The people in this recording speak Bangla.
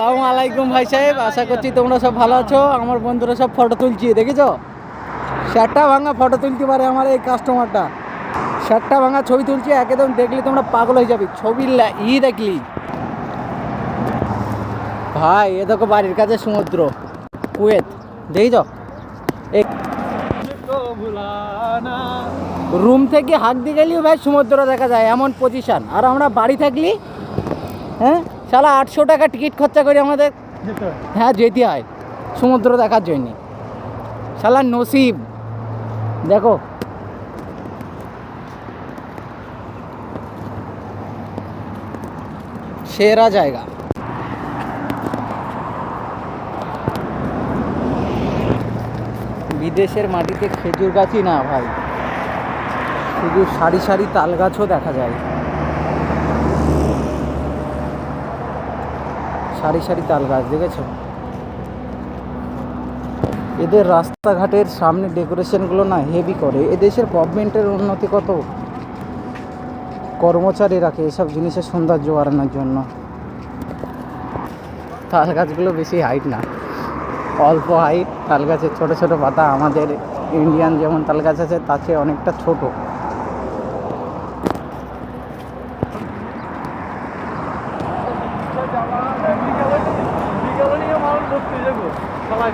সালামু আলাইকুম ভাই সাহেব, আশা করছি তোমরা সব ভালো আছো। আমার বন্ধুরা সব ফটো তুলছি দেখেছ? শার্টটা ভাঙা ফটো তুলতে পারে আমার এই কাস্টমারটা শার্টটা ভাঙা ছবি তুলছি, একদম দেখলে তোমরা পাগল হয়ে যাবে। ছবি ই দেখলি? ভাই, এ দেখো বাড়ির কাছে সমুদ্র, কুয়েত, দেখেছ? এই রুম থেকে হাঁক দিয়ে গেলেও ভাই সমুদ্র দেখা যায়, এমন পজিশন আর আমরা বাড়ি থাকলি হ্যাঁ? সালা আটশো টাকা টিকিট খরচা করে আমাদের হ্যাঁ যেতে হয়। সমুদ্র দেখার জন্য। শালা নসিব। দেখো। সেরা জায়গা। বিদেশের মাটিতে খেজুর গাছই না ভাই। শুধু সারি সারি তাল গাছও দেখা যায়। সারি সারি তাল গাছ, দেখেছ? এদের রাস্তাঘাটের সামনে ডেকোরেশনগুলো না হেভি করে। এদেশের গভর্নমেন্টের উন্নতি কত? কর্মচারী রাখে এসব জিনিসের সৌন্দর্য বাড়ানোর জন্য? তাল গাছগুলো বেশি হাইট না। অল্প হাইট তাল গাছের ছোটো ছোটো পাতা আমাদের ইন্ডিয়ান যেমন তাল গাছ আছে, তার চেয়ে অনেকটা ছোটো। বিকালে নিয়ে মানুষ করতে যাব। খেলা